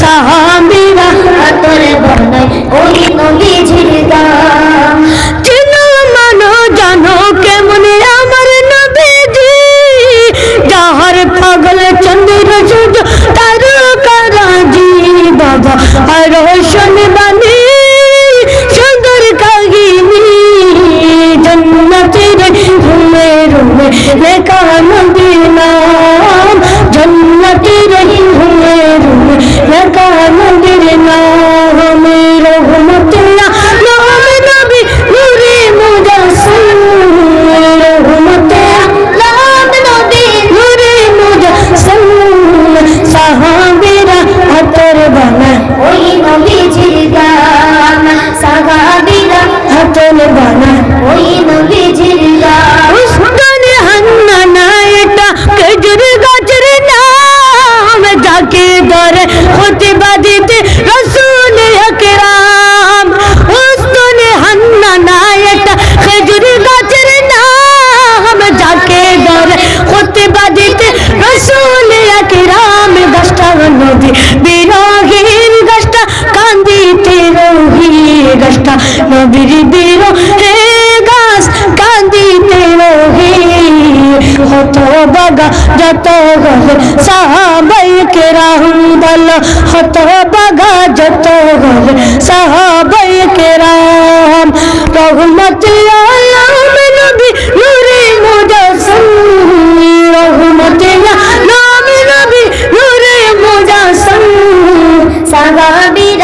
সাহাবীরা আতরে বনায় ওই নবীজির গান চিনো মানো জানো কেমন আমার নবীজি যাহার পাগল চন্দ্র সূর্য তারকারাজি বাবা আর শোনবানি সুন্দর কাহিনী জন্নতের রুমে রুমে লেখা নবীর নাম জন্নতের বানা ওই নবীজির গান সাহাবীরা হাতের বানা গাছটা, নবীর বিরো হে গাছ কান্দিতে রোহি। হত বাগা যত গলে সাহাবাই কেরাম বল হত বাগা যত গলে সাহাবাই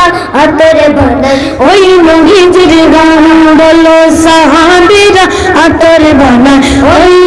সাহাবীরা আতরে বানায় ওই নবীজির গান বলো সাহাবীরা আতরে বানায় ওই